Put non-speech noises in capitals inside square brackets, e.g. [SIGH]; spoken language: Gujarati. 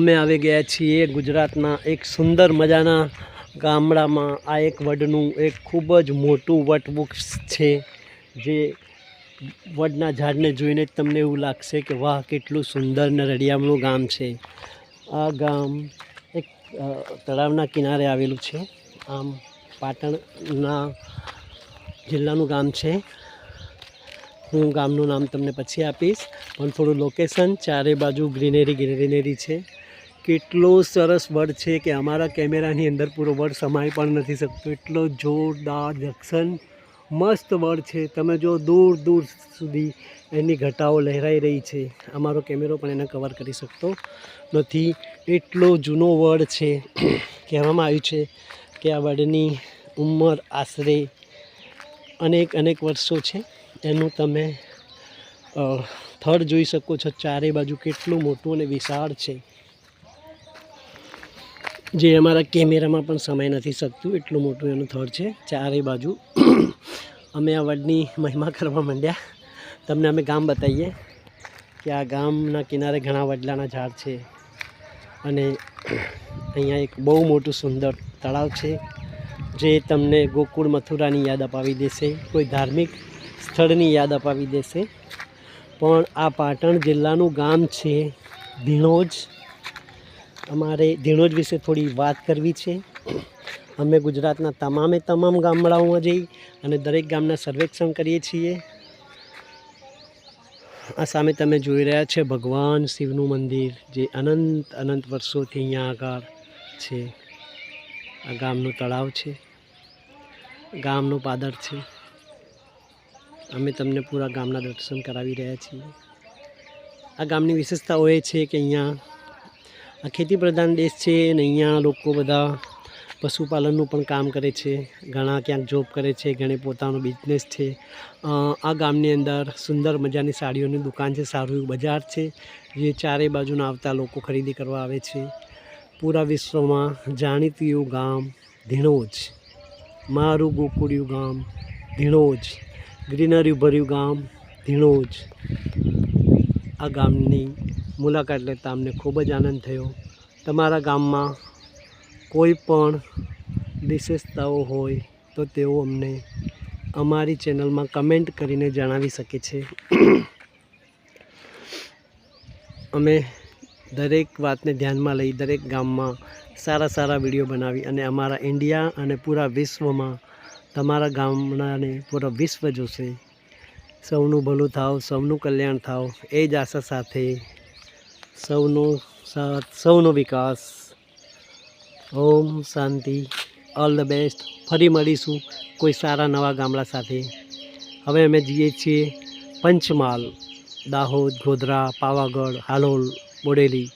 અમે આવી ગયા છીએ ગુજરાતના એક સુંદર મજાના ગામડામાં. આ એક વડનું એક ખૂબ જ મોટું વટવૃક્ષ છે, જે વડના ઝાડને જોઈને જ તમને એવું લાગશે કે વાહ, કેટલું સુંદર ને રડિયામણું ગામ છે. આ ગામ એક તળાવના કિનારે આવેલું છે. આમ પાટણના જિલ્લાનું ગામ છે. હું ગામનું નામ તમને પછી આપીશ, પણ થોડું લોકેશન ચારે બાજુ ગ્રીનરી ગ્રીનરી છે. કેટલો સરસ વડ છે કે અમારા કેમેરાની અંદર પૂરો વડ સમાઈ પણ નથી શકતો. એટલો જોરદાર જક્શન, મસ્ત વડ છે. તમે જો દૂર દૂર સુધી એની ઘટાઓ લહેરાઈ રહી છે. અમારો કેમેરો પણ એને કવર કરી શકતો નથી. એટલો જૂનો વડ છે. કહેવામાં આવ્યું છે કે આ વડની ઉંમર, આશરે અનેક અનેક વર્ષો છે. એનું તમે થળ જોઈ શકો છો. ચારે બાજુ કેટલું મોટું અને વિશાળ છે. જે અમારા કેમેરામાં પણ સમય નથી શકતું, એટલું મોટું એનું થડ છે ચારે બાજુ. [CLEARS THROAT] અમે આ વડની મહિમા કરવા માંડ્યા. તમને અમે ગામ બતાવીએ કે આ ગામના કિનારે ઘણા વડલાના ઝાડ છે અને અહીંયા એક બહુ મોટું સુંદર તળાવ છે, જે તમને ગોકુળ મથુરાની યાદ અપાવી દેશે, કોઈ ધાર્મિક સ્થળની યાદ અપાવી દેશે. પણ આ પાટણ જિલ્લાનું ગામ છે ધીણોજ અમારે ધીણોજ વિશે થોડી વાત કરવી છે. અમે ગુજરાતના તમામે તમામ ગામડાઓમાં જઈ અને દરેક ગામના સર્વેક્ષણ કરીએ છીએ. આ સામે તમે જોઈ રહ્યા છે ભગવાન શિવનું મંદિર, જે અનંત અનંત વર્ષોથી અહીંયા આગળ છે. આ ગામનું તળાવ છે. ગામનું પાદર છે. અમે તમને પૂરા ગામના દર્શન કરાવી રહ્યા છીએ. આ ગામની વિશેષતાઓ એ છે કે અહીંયા આ ખેતી પ્રધાન દેશ છે અને અહીંયા લોકો બધા પશુપાલનનું પણ કામ કરે છે. ઘણા ક્યાંક જોબ કરે છે, ઘણે પોતાનો બિઝનેસ છે. આ ગામની અંદર સુંદર મજાની સાડીઓની દુકાન છે, સારું એવું બજાર છે, જે ચારેય બાજુના આવતા લોકો ખરીદી કરવા આવે છે. પૂરા વિશ્વમાં જાણીતું ગામ ધીણોજ, મારું ગોકુળિયું ગામ ધીણોજ ગ્રીનરી ભર્યું ગામ ધીણોજ. આ ગામની મુલાકાત લેતા અમને ખૂબ જ આનંદ થયો. તમારા ગામમાં કોઈ પણ વિશેષતાઓ હોય તો તેઓ અમને અમારી ચેનલમાં કમેન્ટ કરીને જણાવી શકે છે. અમે દરેક વાતને ધ્યાનમાં લઈ દરેક ગામમાં સારા સારા વીડિયો બનાવી અને અમારા ઇન્ડિયા અને પૂરા વિશ્વમાં તમારા ગામડાને પૂરા વિશ્વ જોશે. સૌનું ભલું થાવ, સૌનું કલ્યાણ થાવ, એ જ આશા સાથે સૌનો સાથ, સૌનો વિકાસ. ઓમ શાંતિ ઓલ ધ બેસ્ટ ફરી મળીશું કોઈ સારા નવા ગામડા સાથે. હવે અમે જઈએ છીએ પંચમહાલ, દાહોદ, ગોધરા, પાવાગઢ, હાલોલ, બોડેલી.